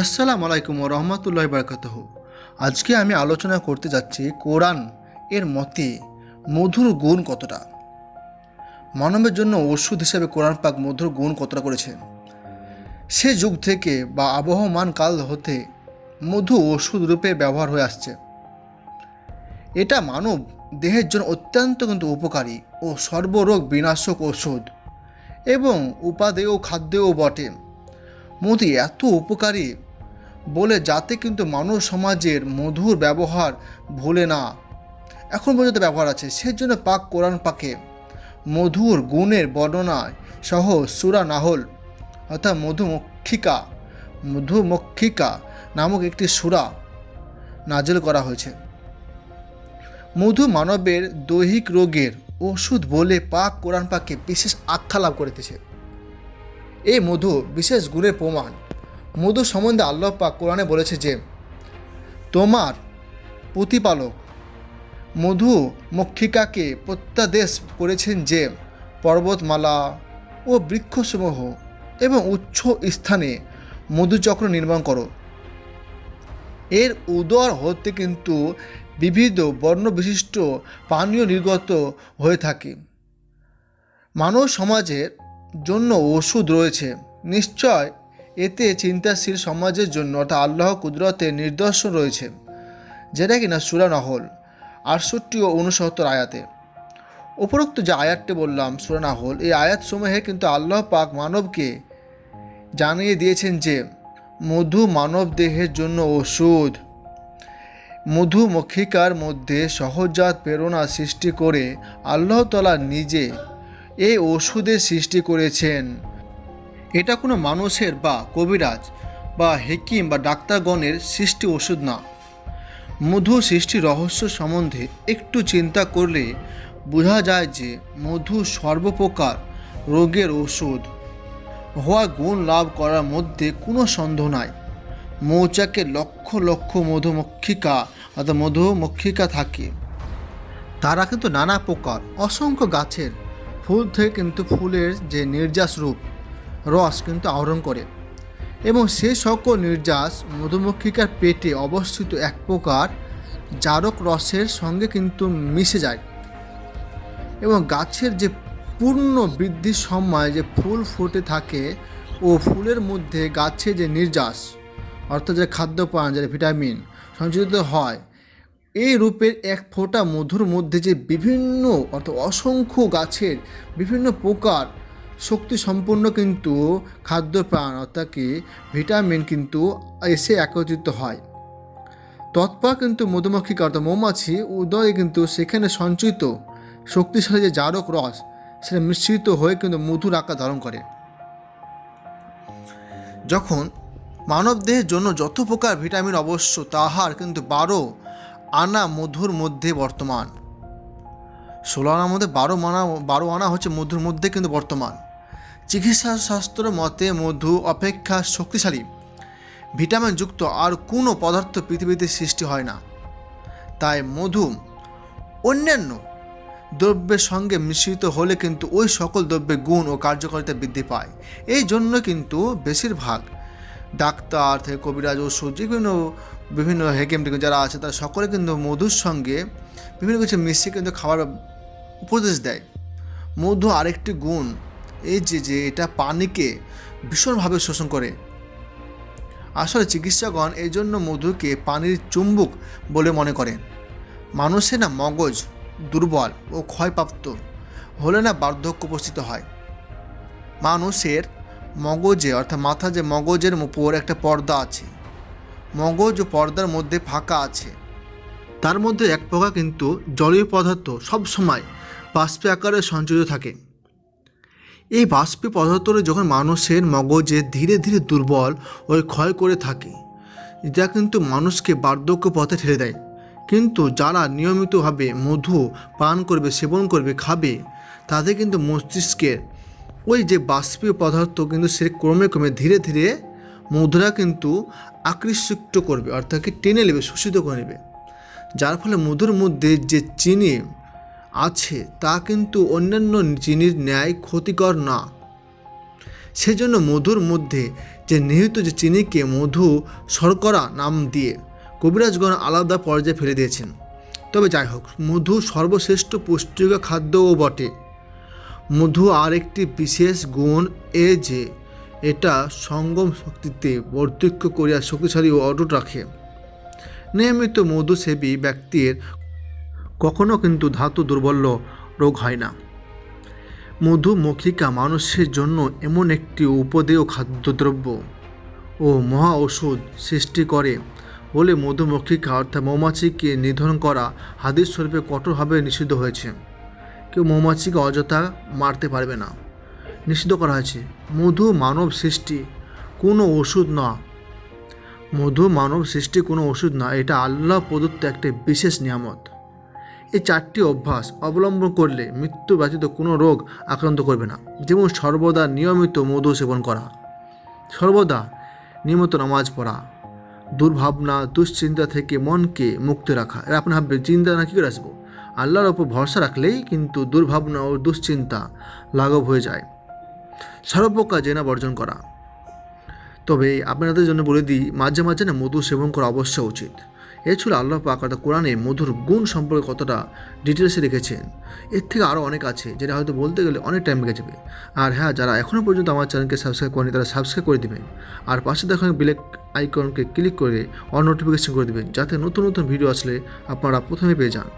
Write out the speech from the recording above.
আসসালামু আলাইকুম রহমতুল্লাহ বারকাতহ। আজকে আমি আলোচনা করতে যাচ্ছি কোরআন এর মতে মধুর গুণ কতটা? মানবের জন্য ওষুধ হিসেবে কোরআন পাক মধুর গুণ কতটা করেছে? সে যুগ থেকে বা আবহমান কাল হতে মধু ওষুধ রূপে ব্যবহার হয়ে আসছে। এটা মানব দেহের জন্য অত্যন্ত কিন্তু উপকারী ও সর্বরোগ বিনাশক ওষুধ এবং উপাদেয় খাদ্যও বটে। মধু এত উপকারী বলে যাতে কিন্তু মানব সমাজের মধুর ব্যবহার ভুলে না। এখন পর্যন্ত ব্যবহার আছে, সেজন্য পাক কোরআন পাকে। মধুর গুণের বর্ণনায় সহ সুরা নাহল, অর্থাৎ মধুমক্ষিকা মধুমক্ষিকা নামক একটি সুরা নাজেল করা হয়েছে। মধু মানবের দৈহিক রোগের ওষুধ বলে পাক কোরআন পাকে বিশেষ আখ্যা লাভ করিতেছে। এই মধু বিশেষ গুণের প্রমাণ। মধু সম্বন্ধে আল্লাহ পাক কোরআনে বলেছে যে, তোমার প্রতিপালক মধু মক্ষিকাকে প্রত্যাদেশ করেছেন যে, পর্বতমালা ও বৃক্ষসমূহ এবং উচ্চ স্থানে মধুচক্র নির্মাণ করো। এর উদর হতে কিন্তু বিবিধ বর্ণ বিশিষ্ট পানীয় নির্গত হয়ে থাকে। মানব সমাজের জন্য ওষুধ রয়েছে। নিশ্চয় এতে চিন্তাশীল সমাজের জন্য অর্থাৎ আল্লাহ কুদরতের নিদর্শন রয়েছে, যেটা কিনা সুরা নহল, আটষট্টি ও উনসত্তর আয়াতে। উপরোক্ত যে আয়াতটি বললাম, সুরা নাহল, এই আয়াত সমূহে কিন্তু আল্লাহ পাক মানবকে জানিয়ে দিয়েছেন যে, মধু মানব দেহের জন্য ওষুধ মধুমক্ষিকার মধ্যে সহজাত প্রেরণা সৃষ্টি করে আল্লাহতলা নিজে এই ওষুধের সৃষ্টি করেছেন। এটা কোনো মানুষের বা কবিরাজ বা হেকিম বা ডাক্তারগণের সৃষ্টি ওষুধ না। মধু সৃষ্টি রহস্য সম্বন্ধে একটু চিন্তা করলে বোঝা যায় যে মধু সর্বপ্রকার রোগের ওষুধ। হওয়া গুণ লাভ করার মধ্যে কোনো সন্দেহ নাই। মৌচাকে লক্ষ লক্ষ মধুমক্ষিকা অর্থাৎ মধুমক্ষিকা থাকে। তারা কিন্তু নানা প্রকার, অসংখ্য গাছের ফুল থেকে কিন্তু ফুলের যে নির্যাস রূপ রস কিন্তু আহরণ করে। এবং সে সকল নির্যাস মধুমক্ষিকার পেটে অবস্থিত এক প্রকার জারক রসের সঙ্গে কিন্তু মিশে যায়। এবং গাছের যে পূর্ণ বৃদ্ধির সময় যে ফুল ফুটে থাকে, ও ফুলের মধ্যে গাছে যে নির্যাস, অর্থাৎ যে খাদ্যপ্রাণ, যে ভিটামিন সঞ্চালিত হয়, এই রূপের এক ফোঁটা মধুর মধ্যে যে বিভিন্ন, অর্থাৎ অসংখ্য গাছের বিভিন্ন প্রকার শক্তি সম্পূর্ণ কিন্তু খাদ্যপ্রাণ, অর্থাৎ কি ভিটামিন কিন্তু এসে একত্রিত হয়। তৎপর কিন্তু মধুমক্ষিকা অর্থাৎ মৌমাছি উদয়ে কিন্তু সেখানে সঞ্চিত শক্তিশালী যে জারক রস, সেটা মিশ্রিত হয়ে কিন্তু মধুর আকার ধারণ করে। যখন মানবদেহের জন্য যত প্রকার ভিটামিন অবশ্য, তাহার কিন্তু বারো আনা মধুর মধ্যে বর্তমান। ষোলো আনার মধ্যে বারো মানা, বারো আনা হচ্ছে মধুর মধ্যে কিন্তু বর্তমান। চিকিৎসা শাস্ত্র মতে মধু অপেক্ষা শক্তিশালী। ভিটামিনযুক্ত আর কোনো পদার্থ পৃথিবীতে সৃষ্টি হয় না। তাই মধু অন্যান্য দ্রব্যের সঙ্গে মিশ্রিত হলে কিন্তু ওই সকল দ্রব্যের গুণ ও কার্যকারিতা বৃদ্ধি পায়। এই জন্য কিন্তু বেশিরভাগ ডাক্তার থেকে কবিরাজ ওষুধ যেগুলো বিভিন্ন হেকেম টেকেম যারা আছে, তারা সকলে কিন্তু মধুর সঙ্গে বিভিন্ন কিছু মিশিয়ে কিন্তু খাবার উপদেশ দেয়। মধু আরেকটি গুণ এই যে যে এটা পানিকে ভীষণভাবে শোষণ করে। আসলে চিকিৎসকগণ এই জন্য মধুকে পানির চুম্বক বলে মনে করেন। মানুষের না মগজ দুর্বল ও ক্ষয়প্রাপ্ত হলে না বার্ধক্য উপস্থিত হয়। মানুষের মগজে, অর্থাৎ মাথা যে মগজের উপর একটা পর্দা আছে, মগজ ও পর্দার মধ্যে ফাঁকা আছে। তার মধ্যে এক প্রকার কিন্তু জলীয় পদার্থ সবসময় বাষ্পে আকারে সঞ্চিত থাকে। এই বাষ্পীয় পদার্থটা যখন মানুষের মগজে ধীরে ধীরে দুর্বল ও ক্ষয় করে থাকে, যা কিন্তু মানুষকে বার্ধক্য পথে ঠেলে দেয়। কিন্তু যারা নিয়মিতভাবে মধু পান করবে, সেবন করবে, খাবে, তাদের কিন্তু মস্তিষ্কের ওই যে বাষ্পীয় পদার্থ কিন্তু সে ক্রমে ক্রমে ধীরে ধীরে মধুরা কিন্তু আকৃষ্ট করবে, অর্থাৎ টেনে নেবে, শোষিত করে নেবে। যার ফলে মধুর মধ্যে যে চিনি আছে, তা কিন্তু অন্যান্য চিনির ন্যায় ক্ষতিকর না। সেজন্য মধুর মধ্যে যে নিহিত যে চিনিকে মধু শর্করা নাম দিয়ে কবিরাজগণ আলাদা পর্যায়ে ফেলে দিয়েছেন। তবে যাই হোক মধু সর্বশ্রেষ্ঠ পুষ্টিকর খাদ্যও বটে। মধু আর একটি বিশেষ গুণ এ যে, এটা সঙ্গম শক্তিতে বর্ধিক্য করিয়া শক্তিশালী ও অটুট রাখে। নিয়মিত মধুসেবী ব্যক্তির কখনো কিন্তু ধাতু দুর্বল্য রোগ হয় না। মধুমক্ষিকা মানুষের জন্য এমন একটি উপদেয় খাদ্যদ্রব্য ও মহা ওষুধ সৃষ্টি করে বলে মধুমক্ষিকা অর্থাৎ মৌমাছিকে নিধন করা হাদিস স্বরূপে কঠোরভাবে নিষিদ্ধ হয়েছে। কেউ মৌমাছিকে অযথা মারতে পারবে না। নিষিদ্ধ করা হয়েছে। মধু মানব সৃষ্টি কোনো ওষুধ না। মধু মানব সৃষ্টি কোনো ওষুধ না। এটা আল্লাহ প্রদত্ত একটি বিশেষ নিয়ামত। এই চারটি অভ্যাস অবলম্বন করলে মৃত্যু ব্যতীত কোনো রোগ আক্রান্ত করবে না। যেমন সর্বদা নিয়মিত মধু সেবন করা, সর্বদা নিয়মিত নামাজ পড়া, দুর্ভাবনা, দুশ্চিন্তা থেকে মনকে মুক্ত রাখা। এর আপনি ভাববেন, চিন্তা না, কী করে আসব? আল্লাহর ওপর ভরসা রাখলেই কিন্তু দুর্ভাবনা ও দুশ্চিন্তা লাঘব হয়ে যায়। সর্বপ্রকার জেনা বর্জন করা। তবে আপনাদের জন্য বলে দিই, মাঝে মাঝে না মধু সেবন করা অবশ্যই উচিত। এ ছিল আল্লাহ পাক অর্থাৎ কোরআনে মধুর গুণ সম্পর্কে কতটা ডিটেলসে রেখেছেন। এর থেকে আরও অনেক আছে যেটা হয়তো বলতে গেলে অনেক টাইম লেগে যাবে। আর হ্যাঁ যারা এখনও পর্যন্ত আমার চ্যানেলকে সাবস্ক্রাইব করেনি, তারা সাবস্ক্রাইব করে দেবেন। আর পাশে দেখেন ব্ল্যাক আইকনকে ক্লিক করে অন নোটিফিকেশন করে দেবেন, যাতে নতুন নতুন ভিডিও আসলে আপনারা প্রথমে পেয়ে যান।